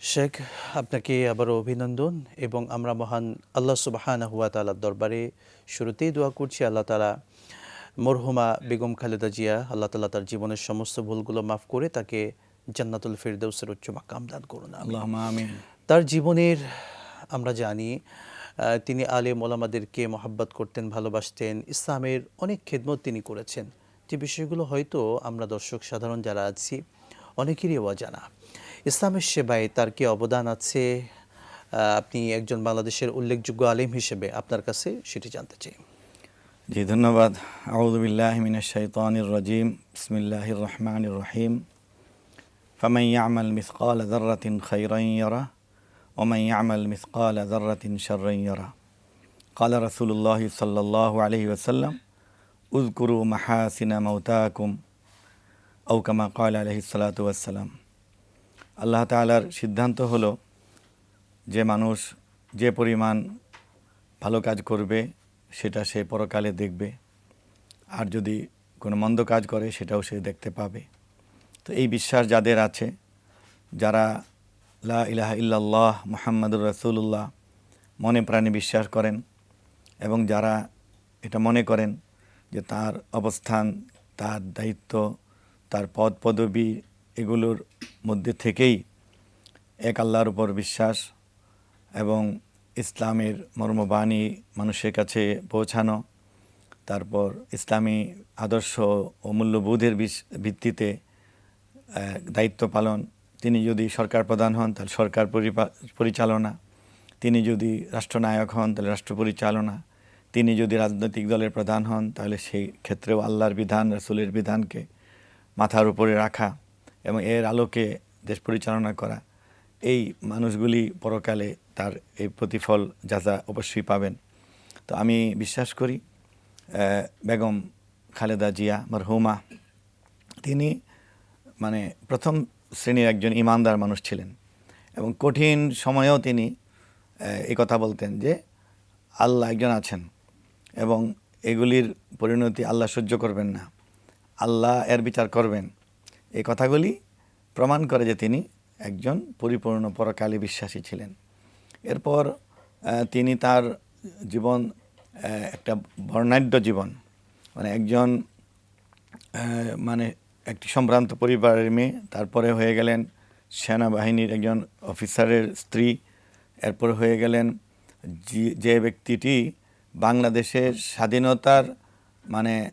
শেখ আপনাকে আবারও অভিনন্দন এবং আমরা মহান আল্লাহ সুবাহানা হুয়া তালার দরবারে শুরুতেই দোয়া করছি আল্লাহ তালা মরহুমা বেগম খালেদা জিয়া আল্লাহ তালা তার জীবনের সমস্ত ভুলগুলো মাফ করে তাকে জান্নাতুল ফেরদৌসের উচ্চ মাকাম দান করুন তার জীবনের আমরা জানি তিনি আলেম ওলামাদেরকে মহাব্বত করতেন ভালোবাসতেন ইসলামের অনেক খেদমত তিনি করেছেন। যে বিষয়গুলো হয়তো আমরা দর্শক সাধারণ যারা আছি অনেকেরই অজানা। ইসলামের সেবায় তার কি অবদান আছে আহ, আপনি একজন বাংলাদেশের উল্লেখযোগ্য আলেম হিসেবে আপনার কাছে সেটি জানতে চাই জি ধন্যবাদ আউযুবিল্লাহ মিনাশ শাইতানির রাজিম বিসমিল্লাহির রহমানির রহিম ফামান ইয়ামাল মিসকাল যাররাতিন খাইরান ইয়ারা ওমান ইয়ামাল মিসকাল যাররাতিন শাররান ইয়ারা قال رسول الله صلى الله عليه وسلم اذكروا محاسن موتاكم أو كما قال عليه الصلاة والسلام আল্লাহ তাআলার সিদ্ধান্ত হলো যে মানুষ যে পরিমাণ ভালো কাজ করবে, সেটা সে পরকালে দেখবে। আর যদি কোনো মন্দ কাজ করে, সেটাও সে দেখতে পাবে। তো এই বিশ্বাস যাদের আছে, যারা লা ইলাহা ইল্লাল্লাহ মুহাম্মাদুর রাসূলুল্লাহ মনে প্রাণে বিশ্বাস করেন এবং যারা এটা মনে করেন যে তার অবস্থান, তার দায়িত্ব, তার পদ পদবি এগুলোর মধ্যে থেকেই এক আল্লাহর উপর বিশ্বাস এবং ইসলামের মর্মবাণী মানুষের কাছে পৌঁছানো, তারপর ইসলামী আদর্শ ও মূল্যবোধের ভিত্তিতে দায়িত্ব পালন। তিনি যদি সরকার প্রধান হন, তাহলে সরকার পরিচালনা। তিনি যদি রাষ্ট্রনায়ক হন, তাহলে রাষ্ট্র পরিচালনা। তিনি যদি রাজনৈতিক দলের প্রধান হন, তাহলে সেই ক্ষেত্রেও আল্লাহর বিধান, রাসূলের বিধানকে মাথার উপরে রাখা। এবং এর আলোকে দেশ পরিচালনা করা, এই মানুষগুলি পরকালে তার এই প্রতিফল যাজা অবশ্যই পাবেন। তো আমি বিশ্বাস করি বেগম খালেদা জিয়া মারহুমা, তিনি মানে প্রথম শ্রেণির একজন ইমানদার মানুষ ছিলেন এবং কঠিন সময়েও তিনি এই কথা বলতেন যে আল্লাহ একজন আছেন এবং এগুলির পরিণতি আল্লাহ সহ্য করবেন না। আল্লাহ এর বিচার করবেন। এই কথাগুলি প্রমাণ করে যে তিনি একজন পরিপূর্ণ পরকালে বিশ্বাসী ছিলেন। এরপর তিনি তার জীবন একটা বর্ণাঢ্য জীবন মানে একজন মানে একটি সম্ভ্রান্ত পরিবারের মেয়ে, তারপরে হয়ে গেলেন সেনাবাহিনীর একজন অফিসারের স্ত্রী, এরপর হয়ে গেলেন যে- ব্যক্তিটি বাংলাদেশের স্বাধীনতার মানে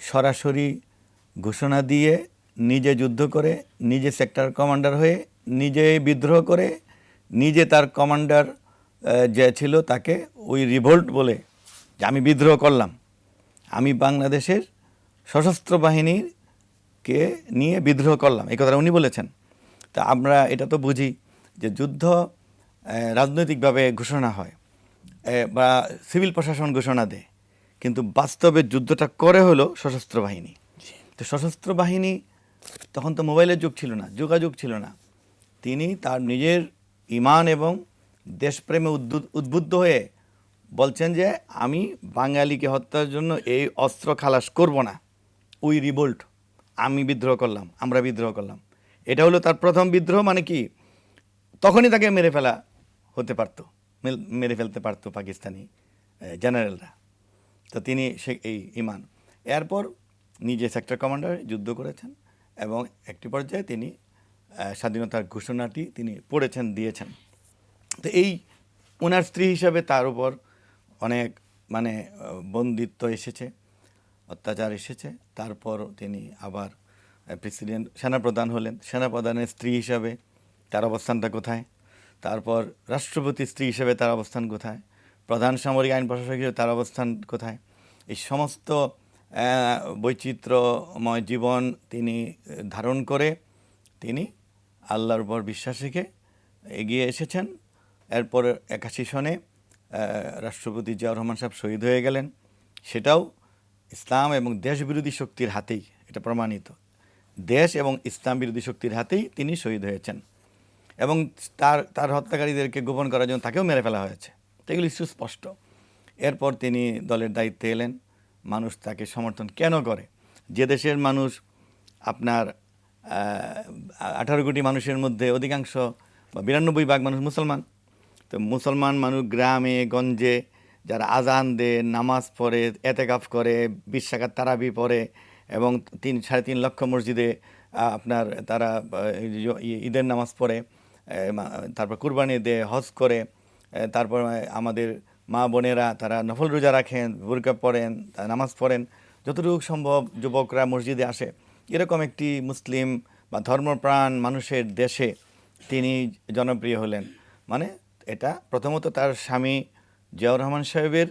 সরাসরি ঘোষণা দিয়ে নিজে যুদ্ধ করে, নিজে সেক্টর কমান্ডার হয়ে, নিজে বিদ্রোহ করে, নিজে তার কমান্ডার যে ছিল তাকে ওই রিভোল্ট বলে যে আমি বিদ্রোহ করলাম। আমি বাংলাদেশের সশস্ত্র বাহিনীকে নিয়ে বিদ্রোহ করলাম। এই কথাটা উনি বলেছেন। তা আমরা এটা তো বুঝি যে যুদ্ধ রাজনৈতিকভাবে ঘোষণা হয় বা সিভিল প্রশাসন ঘোষণা দেয়। কিন্তু বাস্তবে যুদ্ধটা করে হলো সশস্ত্র বাহিনী। তো সশস্ত্র বাহিনী তখন তো মোবাইলের যুগ ছিল না, যোগাযোগ ছিল না। তিনি তার নিজের ইমান এবং দেশপ্রেমে উদ্বুদ্ধ হয়ে বলছেন যে, আমি বাঙালিকে হত্যার জন্য এই অস্ত্র খালাস করব না। উই রিভোল্ট আমি বিদ্রোহ করলাম, আমরা বিদ্রোহ করলাম। এটা হলো তার প্রথম বিদ্রোহ মানে কি? তখনই তাকে মেরে ফেলা হতে পারতো মেরে ফেলতে পারতো পাকিস্তানি জেনারেলরা। তো তিনি সে, এই ইমান। এরপর নিজে সেক্টর কমান্ডার যুদ্ধ করেছেন। এবং একটি পর্যায়ে তিনি স্বাধীনতার ঘোষণাটি তিনি পড়েছেন, দিয়েছেন। তো এই ওনার স্ত্রী হিসাবে তার উপর অনেক মানে বন্দিত্ব এসেছে, অত্যাচার এসেছে। তারপর তিনি আবার প্রেসিডেন্ট, সেনাপ্রধান হলেন। সেনাপ্রধানের স্ত্রী হিসাবে তার অবস্থানটা কোথায়? তারপর রাষ্ট্রপতি স্ত্রী হিসেবে তার অবস্থান কোথায়? প্রধান সামরিক আইন প্রশাসক হিসেবে তার অবস্থান কোথায়? এই সমস্ত বৈচিত্র্যময় জীবন তিনি ধারণ করে তিনি আল্লাহর উপর বিশ্বাস রেখে এগিয়ে এসেছেন। এরপর একাশি সনে রাষ্ট্রপতি জিয়াউর রহমান সাহেব শহীদ হয়ে গেলেন। সেটাও ইসলাম এবং দেশ বিরোধী শক্তির হাতেই এটা প্রমাণিত। দেশ এবং ইসলাম বিরোধী শক্তির হাতেই তিনি শহীদ হয়েছেন এবং তার তার হত্যাকারীদেরকে গোপন করার জন্য তাকেও মেরে ফেলা হয়েছে। তো এগুলি সুস্পষ্ট। এরপর তিনি দলের দায়িত্বে এলেন। মানুষ তাকে সমর্থন কেন করে? যে দেশের মানুষ আপনার আঠারো কোটি মানুষের মধ্যে অধিকাংশ বা বিরানব্বই ভাগ মানুষ মুসলমান। তো মুসলমান মানুষ গ্রামে, গঞ্জে যারা আজান দেয়, নামাজ পড়ে, এতেকাফ করে, বিশ টাকার তারাবি পড়ে এবং তিন, সাড়ে তিন লক্ষ মসজিদে আপনার তারা ঈদের নামাজ পড়ে তারপর কুরবানি দেয়, হজ করে তারপর আমাদের মা বোনেরা তারা নফল রোজা রাখেন, বুরকা পড়েন নামাজ পড়েন। যতটুকু সম্ভব যুবকরা মসজিদে আসে। এরকম একটি মুসলিম বা ধর্মপ্রাণ মানুষের দেশে তিনি জনপ্রিয় হলেন। মানে এটা প্রথমত তার স্বামী জিয়াউর রহমান সাহেবের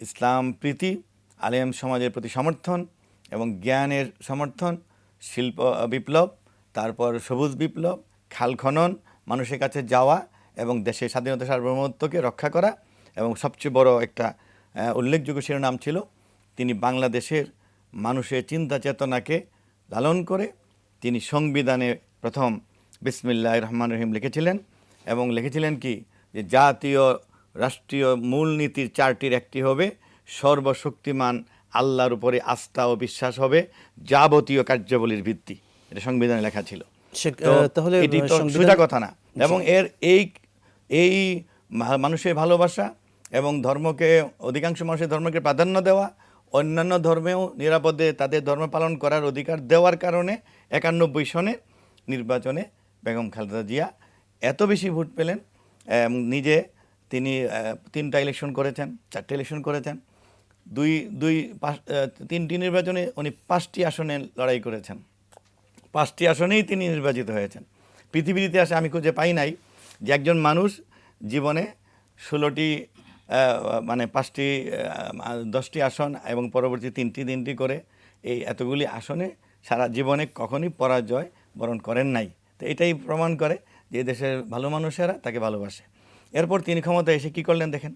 ইসলাম প্রীতি, আলেম সমাজের প্রতি সমর্থন এবং জ্ঞানের সমর্থন, শিল্প বিপ্লব, তারপর সবুজ বিপ্লব, খাল খনন, মানুষের কাছে যাওয়া এবং দেশের স্বাধীনতা সার্বভৌমত্বকে রক্ষা করা এবং সবচেয়ে বড় একটা উল্লেখযোগ্য শিরোনাম ছিল তিনি বাংলাদেশের মানুষের চিন্তা চেতনাকে লালন করে তিনি সংবিধানে প্রথম বিসমিল্লাহ রহমান রহিম লিখেছিলেন এবং লিখেছিলেন কি? যে জাতীয় রাষ্ট্রীয় মূলনীতির চারটির একটি হবে সর্বশক্তিমান আল্লাহর উপরে আস্থা ও বিশ্বাস হবে যাবতীয় কার্যাবলীর ভিত্তি। এটা সংবিধানে লেখা ছিল। তাহলে এটি তো সোজা কথা না। এবং এর এই এই মানুষের ভালোবাসা এবং ধর্মকে, অধিকাংশ মানুষের ধর্মকে প্রাধান্য দেওয়া, অন্যান্য ধর্মেও নিরাপদে তাদের ধর্ম পালন করার অধিকার দেওয়ার কারণে একানব্বই সনে নির্বাচনে বেগম খালেদা জিয়া এত বেশি ভোট পেলেন নিজে তিনি তিনটা ইলেকশন করেছেন, চারটে ইলেকশন করেছেন। দুই দুই পাঁচ তিনটি নির্বাচনে উনি পাঁচটি আসনে লড়াই করেছেন। পাঁচটি আসনেই তিনি নির্বাচিত হয়েছেন। পৃথিবীর ইতিহাসে আমি খুঁজে পাই নাই যে একজন মানুষ জীবনে ষোলোটি মানে পাঁচটি দশটি আসন এবং পরবর্তী তিনটি তিনটি করে এই এতগুলি আসনে সারা জীবনে কখনই পরাজয় বরণ করেন নাই। তো এটাই প্রমাণ করে যে দেশের ভালো মানুষেরা তাকে ভালোবাসে। এরপর তিনি ক্ষমতা এসে কি করলেন দেখেন?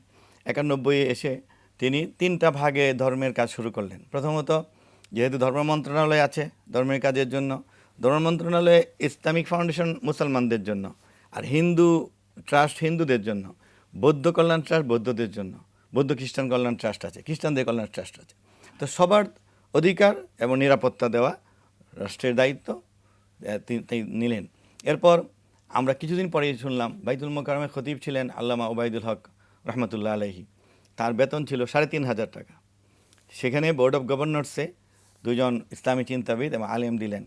একানব্বই এসে তিনি তিনটা ভাগে ধর্মের কাজ শুরু করলেন। প্রথমত, যেহেতু ধর্ম মন্ত্রণালয় আছে ধর্মের কাজের জন্য, ধর্ম মন্ত্রণালয়ে ইসলামিক ফাউন্ডেশন মুসলমানদের জন্য আর হিন্দু, ট্রাস্ট হিন্দুদের জন্য। বৌদ্ধ কল্যাণ ট্রাস্ট বৌদ্ধদের জন্য। বৌদ্ধ খ্রিস্টান কল্যাণ ট্রাস্ট আছে, খ্রিস্টানদের কল্যাণ ট্রাস্ট আছে। তো সবার অধিকার এবং নিরাপত্তা দেওয়া রাষ্ট্রের দায়িত্ব নিলেন। এরপর আমরা কিছুদিন পরেই শুনলাম বাইতুল মোকারমের খতিব ছিলেন আল্লামা ওবায়দুল হক রহমতুল্লাহ আলহী তার বেতন ছিল সাড়ে তিন হাজার টাকা। সেখানে বোর্ড অফ গভর্নর্সে দুজন ইসলামী চিন্তাবিদ এবং আলেম দিলেন।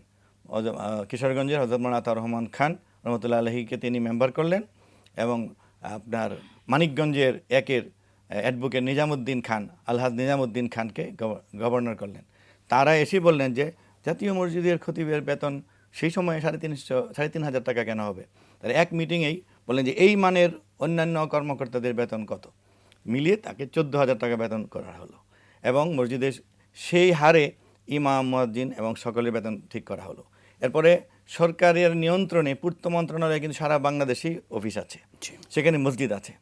কিশোরগঞ্জের হজরত মোনাতা রহমান খান রহমতুল্লাহ আলহীকে তিনি মেম্বার করলেন এবং আপনার মানিকগঞ্জের একের অ্যাডভোকেট নিজামুদ্দিন খান আলহাজ নিজামুদ্দিন খানকে গভর্নর করলেন। তারা এসে বললেন যে জাতীয় মসজিদের খতিবের বেতন সেই সময়ে সাড়ে তিনশো সাড়ে তিন হাজার টাকা কেন হবে? তার এক মিটিংয়েই বললেন যে এই মানের অন্যান্য কর্মকর্তাদের বেতন কত? মিলিয়ে তাকে চোদ্দ হাজার টাকা বেতন করা হলো এবং মসজিদের সেই হারে ইমাম মুয়াজ্জিন এবং সকলের বেতন ঠিক করা হলো। এরপরে সরকারের নিয়ন্ত্রণে পূর্ত মন্ত্রণালয়ে কিন্তু সারা বাংলাদেশেই অফিস আছে। সেখানে মসজিদ আছে।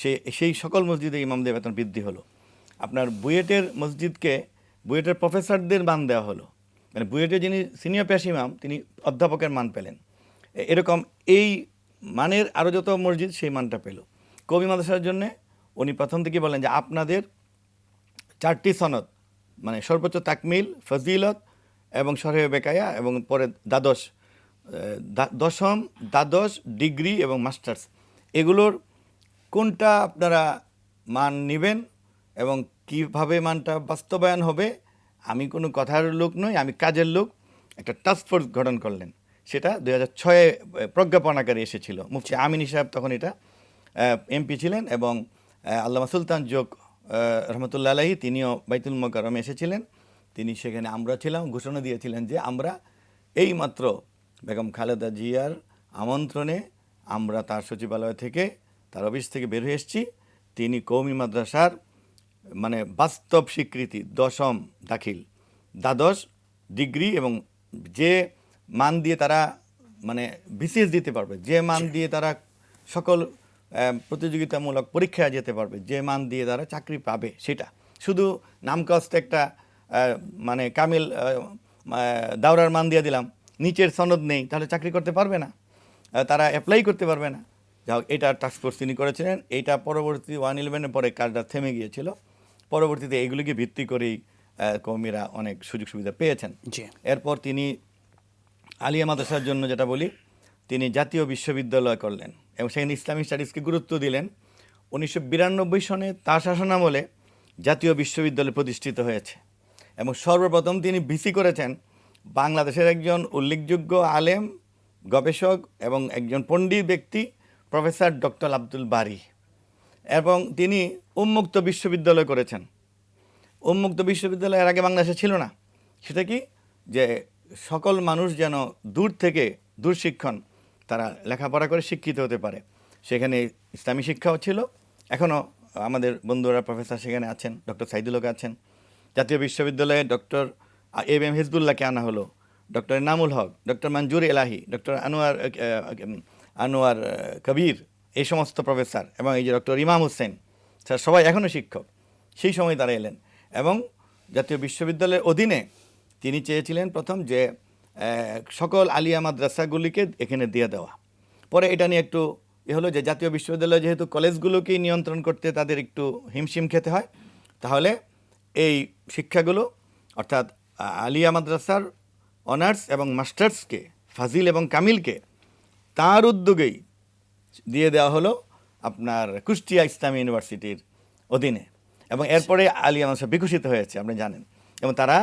সে, সেই সকল মসজিদে ইমামদের বেতন বৃদ্ধি হলো। আপনার বুয়েটের মসজিদকে, বুয়েটের প্রফেসরদের মান দেওয়া হলো। মানে বুয়েটের যিনি সিনিয়র পেশ ইমাম, তিনি অধ্যাপকের মান পেলেন। এরকম এই মানের আরও যত মসজিদ, সেই মানটা পেল। কবি মাদ্রাসার জন্যে উনি প্রথম থেকে বলেন যে, আপনাদের চারটি সনদ মানে সর্বোচ্চ তাকমিল, ফজিলত এবং সরহে বেকায়া এবং পরে দ্বাদশ দশম, দ্বাদশ, ডিগ্রি এবং মাস্টার্স। এগুলোর কোনটা আপনারা মান নেবেন এবং কীভাবে মানটা বাস্তবায়ন হবে, আমি কোনো কথার লোক নই, আমি কাজের লোক। একটা টাস্ক ফোর্স গঠন করলেন। সেটা দুই হাজার ছয়ে প্রজ্ঞাপনাকারী এসেছিল। মুফতি আমিনী সাহেব তখন এটা এমপি ছিলেন এবং আল্লামা সুলতান যোগ রহমতুল্লা আলাহি তিনিও বাইতুল মোকারমে এসেছিলেন। তিনি সেখানে আমরা ছিলাম, ঘোষণা দিয়েছিলেন যে আমরা এই মাত্র বেগম খালেদা জিয়ার আমন্ত্রণে আমরা তার সচিবালয় থেকে তার অফিস থেকে বের হয়ে এসেছি। তিনি কৌমি মাদ্রাসার মানে বাস্তব স্বীকৃতি, দশম দাখিল। দ্বাদশ ডিগ্রি এবং যে মান দিয়ে তারা মানে বিসিএস দিতে পারবে, যে মান দিয়ে তারা সকল প্রতিযোগিতামূলক পরীক্ষায় যেতে পারবে, যে মান দিয়ে তারা চাকরি পাবে, সেটা। শুধু নামকাস্ট একটা মানে কামিল দাওরার মান দিয়ে দিলাম। নিচের সনদ নেই, তাহলে চাকরি করতে পারবে না। তারা অ্যাপ্লাই করতে পারবে না। যাই হোক এটা টাস্কফোর্স তিনি করেছিলেন। এইটা পরবর্তী ওয়ান ইলেভেনের পরে কাজটা থেমে গিয়েছিল। পরবর্তীতে এগুলিকে ভিত্তি করেই কর্মীরা অনেক সুযোগ সুবিধা পেয়েছেন এরপর তিনি আলিয়া মাদ্রাসার জন্য যেটা বলি তিনি জাতীয় বিশ্ববিদ্যালয় করলেন এবং সেখানে ইসলামিক স্টাডিজকে গুরুত্ব দিলেন। উনিশশো বিরানব্বই সনে তার শাসনামলে জাতীয় বিশ্ববিদ্যালয় প্রতিষ্ঠিত হয়েছে এবং সর্বপ্রথম তিনি ভিসি করেছেন বাংলাদেশের একজন উল্লেখযোগ্য আলেম গবেষক এবং একজন পণ্ডিত ব্যক্তি প্রফেসর ডক্টর আব্দুল বারি এবং তিনি উন্মুক্ত বিশ্ববিদ্যালয় করেছেন। উন্মুক্ত বিশ্ববিদ্যালয় এর আগে বাংলাদেশে ছিল না। সেটা কি? যে সকল মানুষ যেন দূর থেকে দূর শিক্ষণ তারা লেখাপড়া করে শিক্ষিত হতে পারে। সেখানে ইসলামী শিক্ষাও ছিল। এখনও আমাদের বন্ধুরা প্রফেসর সেখানে আছেন, ডক্টর সাইদুল হক আছেন। জাতীয় বিশ্ববিদ্যালয়ে ডক্টর এম এম হিজবুল্লাহকে আনা হলো। Doctor Namul Haque, doctor Manzur Elahi, doctor Anwar Anwar Kabir, এই সমস্ত প্রফেসর এবং এই যে ডক্টর ইমাম হোসেন, স্যার, সবাই এখনও শিক্ষক। সেই সময় তারা এলেন এবং জাতীয় বিশ্ববিদ্যালয়ের অধীনে তিনি চেয়েছিলেন প্রথম যে সকল আলিয়া মাদ্রাসাগুলিকে এখানে দিয়ে দেওয়া। পরে এটা নিয়ে একটু এ হলো যে, জাতীয় বিশ্ববিদ্যালয় যেহেতু কলেজগুলোকেই নিয়ন্ত্রণ করতে তাদের একটু হিমশিম খেতে হয়, তাহলে এই শিক্ষাগুলো, অর্থাৎ আলিয়া মাদ্রাসার অনার্স এবং মাস্টার্সকে, ফাজিল এবং কামিলকে তার উদ্যোগেই দিয়ে দেওয়া হলো আপনার কুষ্টিয়া ইসলামী ইউনিভার্সিটির অধীনে। এবং এরপরে আলিয়া মাদ্রাসা বিকশিত হয়েছে আপনি জানেন। এবং তারা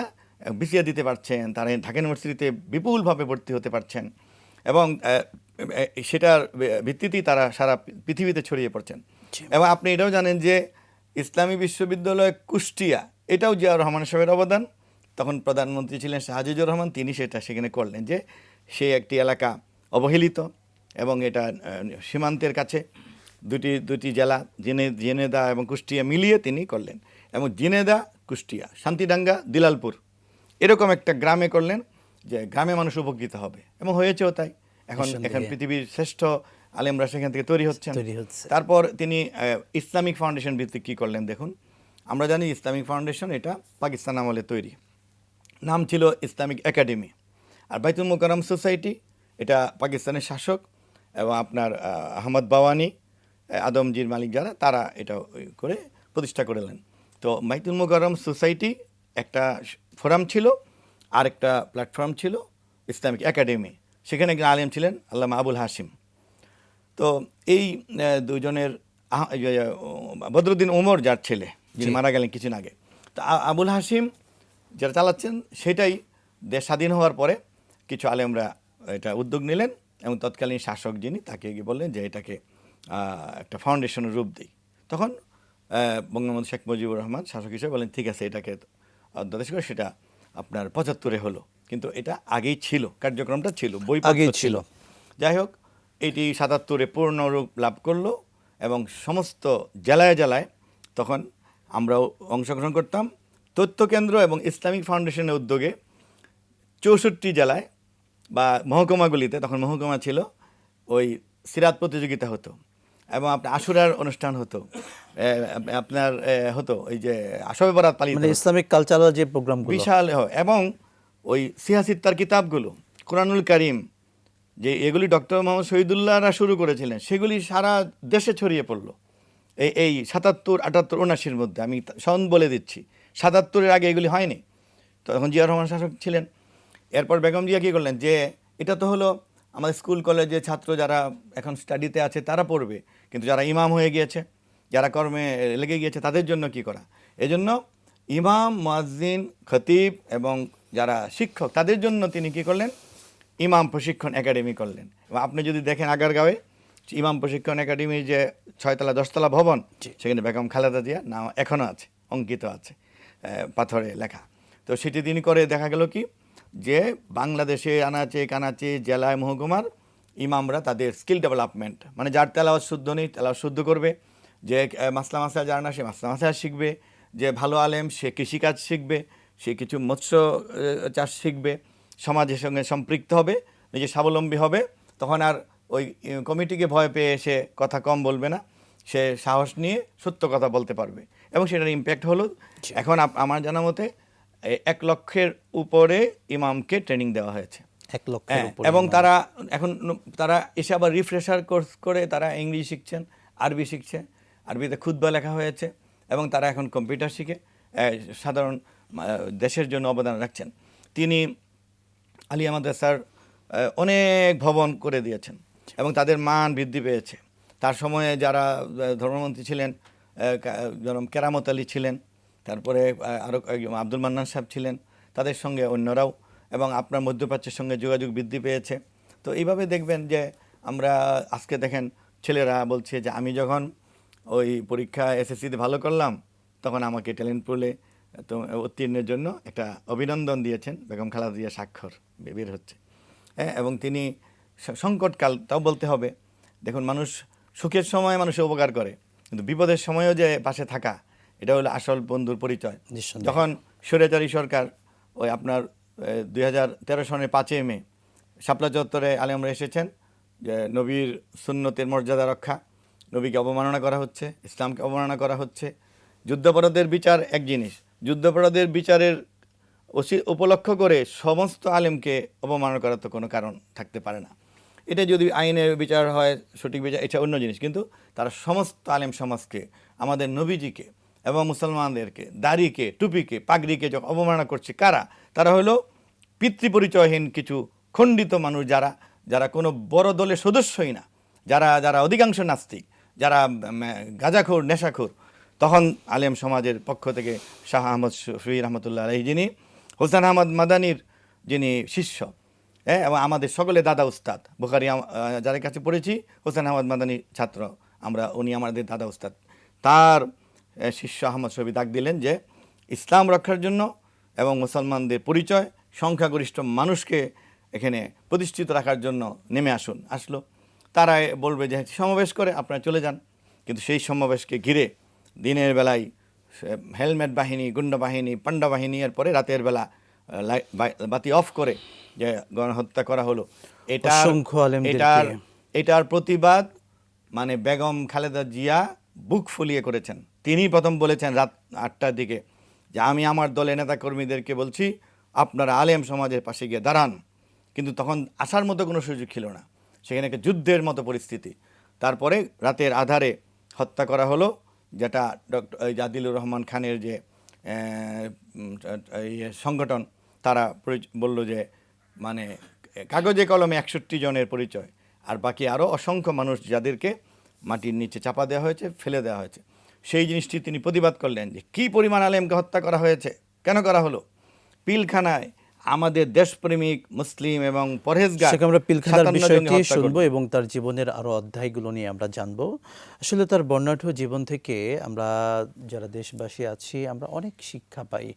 বিসিএ দিতে পারছেন তারা ঢাকা ইউনিভার্সিটিতে বিপুলভাবে ভর্তি হতে পারছেন। এবং সেটার ভিত্তিতেই তারা সারা পৃথিবীতে ছড়িয়ে পড়ছেন। এবং আপনি এটাও জানেন যে ইসলামী বিশ্ববিদ্যালয় কুষ্টিয়া এটাও জিয়া রহমান সাহেবের অবদান। তখন প্রধানমন্ত্রী ছিলেন শাহজিজুর রহমান তিনি সেটা সেখানে করলেন যে সে একটি এলাকা অবহেলিত এবং এটা সীমান্তের কাছে দুটি দুটি জেলা জেনে জেনেদা এবং কুষ্টিয়া মিলিয়ে তিনি করলেন এবং জেনেদা কুষ্টিয়া শান্তিডাঙ্গা দিলালপুর এরকম একটা গ্রামে করলেন যে গ্রামে মানুষ উপকৃত হবে এবং হয়েছেও তাই। এখন এখন পৃথিবীর শ্রেষ্ঠ আলেমরা সেখান থেকে তৈরি হচ্ছেন। হচ্ছে। তারপর তিনি ইসলামিক ফাউন্ডেশন ভিত্তিক কী করলেন দেখুন। আমরা জানি ইসলামিক ফাউন্ডেশন এটা পাকিস্তান আমলে তৈরি। নাম ছিল ইসলামিক একাডেমি। আর বাইতুল মোকারম সোসাইটি এটা পাকিস্তানের শাসক। এবং আপনার আহ, আহমদ বাওয়ানি আদমজির মালিক যারা তারা এটা করে প্রতিষ্ঠা করলেন। তো মাইতুল মোকারম সোসাইটি একটা ফোরাম ছিল আর একটা প্ল্যাটফর্ম ছিল ইসলামিক একাডেমি। সেখানে একজন আলেম ছিলেন আল্লামা আবুল হাসিম তো এই দুজনের বদরুদ্দিন ওমর যার ছেলে যিনি মারা গেলেন কিছু আগে। তো আবুল হাসিম যারা চালাচ্ছেন সেটাই দেশ স্বাধীন হওয়ার পরে কিছু আলেমরা এটা উদ্যোগ নিলেন। এবং তৎকালীন শাসক যিনি তাকে গিয়ে বললেন যে এটাকে একটা ফাউন্ডেশনের রূপ দিই। তখন বঙ্গবন্ধু শেখ মুজিবুর রহমান শাসক হিসেবে বলেন ঠিক আছে এটাকে অধ্যাদেশ করে সেটা আপনার পঁচাত্তরে হলো। কিন্তু এটা আগেই ছিল কার্যক্রমটা ছিল বই আগেই ছিল। যাই হোক এটি সাতাত্তরে পূর্ণরূপ লাভ করল এবং সমস্ত জেলায় জেলায় তখন আমরাও অংশগ্রহণ করতাম। তথ্য কেন্দ্র এবং ইসলামিক ফাউন্ডেশনের উদ্যোগে চৌষট্টি জেলায় বা মহকুমাগুলিতে তখন মহকুমা ছিল ওই সিরাত প্রতিযোগিতা হতো এবং আপনার আশুরার অনুষ্ঠান হতো। আপনার হতো ওই যে আসবে বরাত পালিত মানে ইসলামিক কালচারাল যে প্রোগ্রাম বিশাল হয় এবং ওই সিয়াসিত্তার কিতাবগুলো কোরআনুল করিম যে এগুলি ডক্টর মোহাম্মদ শহীদুল্লাহরা শুরু করেছিলেন সেগুলি সারা দেশে ছড়িয়ে পড়ল। এই এই সাতাত্তর আটাত্তর উনাশির মধ্যে আমি সন বলে দিচ্ছি। সাতাত্তরের আগে এগুলি হয়নি। তখন জিয়া রহমান শাসক ছিলেন। এরপর বেগম জিয়া কী করলেন? যে এটা তো হলো আমাদের স্কুল কলেজে ছাত্র যারা এখন স্টাডিতে আছে তারা পড়বে কিন্তু যারা ইমাম হয়ে গিয়েছে যারা কর্মে লেগে গিয়েছে তাদের জন্য কি করা? এজন্য ইমাম মুয়াজ্জিন খতিব এবং যারা শিক্ষক তাদের জন্য তিনি কি করলেন? ইমাম প্রশিক্ষণ একাডেমি করলেন। এবং আপনি যদি দেখেন আগারগাঁওয়ে ইমাম প্রশিক্ষণ একাডেমির যে ছয়তলা দশতলা ভবন সেখানে বেগম খালেদা জিয়া নাম এখনও আছে অঙ্কিত আছে পাথরে লেখা। তো সেটি তিনি করে দেখা গেল কি? যে বাংলাদেশে আনাচে কানাচে জেলায় মহকুমার ইমামরা তাদের স্কিল ডেভেলপমেন্ট মানে যার তেলাওয়াত শুদ্ধ নেই তেলাওয়াত শুদ্ধ করবে। যে মাসলা মাসা জানে না সে মাসলা মাসা শিখবে। যে ভালো আলেম সে কৃষিকাজ শিখবে। সে কিছু মৎস্য চাষ শিখবে। সমাজের সঙ্গে সম্পৃক্ত হবে নিজে স্বাবলম্বী হবে। তখন আর ওই কমিটিকে ভয় পেয়ে সে কথা কম বলবে না। সে সাহস নিয়ে সত্য কথা বলতে পারবে। এবং সেটার ইম্প্যাক্ট হলো এখন আমার জানা মতে এক লক্ষের উপরে ইমামকে ট্রেনিং দেওয়া হয়েছে। এক লক্ষের হ্যাঁ, এবং তারা এখন তারা এসে আবার রিফ্রেশার কোর্স করে তারা ইংলিশ শিখছেন আরবি শিখছে আরবিতে খুদ্া লেখা হয়েছে এবং তারা এখন কম্পিউটার শিখে সাধারণ দেশের জন্য অবদান রাখছেন। তিনি আলী আলিয়া মাদ্রাসার অনেক ভবন করে দিয়েছেন এবং তাদের মান বৃদ্ধি পেয়েছে। তার সময়ে যারা ধর্মমন্ত্রী ছিলেন যেরকম কেরামত আলী ছিলেন তারপরে আরও আব্দুল মান্নান সাহেব ছিলেন তাদের সঙ্গে অন্যরাও এবং আপনার মধ্যপ্রাচ্যের সঙ্গে যোগাযোগ বৃদ্ধি পেয়েছে। তো এইভাবে দেখবেন যে আমরা আজকে দেখেন ছেলেরা বলছে যে, আমি যখন ওই পরীক্ষা এসএসসিতে ভালো করলাম, তখন আমাকে ট্যালেন্ট পুলে তো উত্তীর্ণের জন্য একটা অভিনন্দন দিয়েছেন বেগম খালেদা জিয়া স্বাক্ষর বের হচ্ছে। হ্যাঁ এবং তিনি সংকটকাল তাও বলতে হবে। দেখুন, মানুষ সুখের সময় মানুষ উপকার করে, কিন্তু বিপদের সময়ও যে পাশে থাকা এটা হলো আসল বন্ধুর পরিচয়। যখন স্বৈরাচারী সরকার ওই আপনার দুই হাজার তেরো সনের পাঁচই মে শাপলা চত্বরে আলেমরা এসেছেন যে নবীর সুন্নতের মর্যাদা রক্ষা নবীকে অবমাননা করা হচ্ছে ইসলামকে অবমাননা করা হচ্ছে। যুদ্ধাপরাধের বিচার এক জিনিস যুদ্ধাপরাধের বিচারের অসি- উপলক্ষ করে সমস্ত আলেমকে অবমাননা করার তো কোনো কারণ থাকতে পারে না। এটা যদি আইনের বিচার হয় সঠিক বিচার এটা অন্য জিনিস। কিন্তু তারা সমস্ত আলেম সমাজকে আমাদের নবীজিকে এবং মুসলমানদেরকে, দাড়িকে, টুপিকে, পাগড়িকে যখন অবমাননা করছে কারা? তারা হলো পিতৃপরিচয়হীন কিছু খণ্ডিত মানুষ যারা যারা কোনো বড় দলের সদস্যই না। যারা যারা অধিকাংশ নাস্তিক, যারা গাঁজাখোর, নেশাখোর। তখন আলেম সমাজের পক্ষ থেকে শাহ আহমদ শফি রহমতুল্লাহ আলহী যিনি, হোসেন আহমদ মাদানির যিনি শিষ্য হ্যাঁ এবং আমাদের সকলে দাদা উস্তাদ, বুখারি যাদের কাছে পড়েছি, হোসেন আহমদ মাদানি ছাত্র, আমরা, উনি আমাদের দাদা উস্তাদ। তার শিষ্য আহমদ শফি ডাক দিলেন যে ইসলাম রক্ষার জন্য এবং মুসলমানদের পরিচয় সংখ্যাগরিষ্ঠ মানুষকে এখানে প্রতিষ্ঠিত রাখার জন্য নেমে আসুন আসলো। তারা বলবে যে সমাবেশ করে আপনারা চলে যান। কিন্তু সেই সমাবেশকে ঘিরে দিনের বেলায় হেলমেট বাহিনী গুন্ডা বাহিনী পান্ডা বাহিনী এর পরে রাতের বেলা বাতি অফ করে যে গণহত্যা করা হলো। এটা এটার এটার প্রতিবাদ মানে বেগম খালেদা জিয়া বুক ফুলিয়ে করেছেন। তিনি প্রথম বলেছেন রাত আটটার দিকে যে, আমি আমার দলের নেতাকর্মীদেরকে বলছি, আপনারা আলেম সমাজের পাশে গিয়ে দাঁড়ান। কিন্তু তখন আসার মতো কোনো সুযোগ ছিল না। সেখানে একটা যুদ্ধের মতো পরিস্থিতি। তারপরে রাতের আধারে হত্যা করা হলো, যেটা ডক্টর জাদিলুর রহমান খানের যে সংগঠন, তারা বলল যে মানে কাগজে কলমে একষট্টি জনের পরিচয়, আর বাকি আরও অসংখ্য মানুষ যাদেরকে মাটির নিচে চাপা দেওয়া হয়েছে, ফেলে দেওয়া হয়েছে। সেই জিনিসটি তিনি প্রতিবাদ করলেন যে কী পরিমাণ আলেমকে হত্যা করা হয়েছে? কেন করা হলো? পিলখানায় আমাদের দেশপ্রেমিক মুসলিম এবং পরহেজগার আমরা পিলখানার বিষয়টি শুনব এবং তার জীবনের আরও অধ্যায়গুলো নিয়ে আমরা জানব। আসলে তার বর্ণাঢ্য জীবন থেকে আমরা যারা দেশবাসী আছি আমরা অনেক শিক্ষা পাই।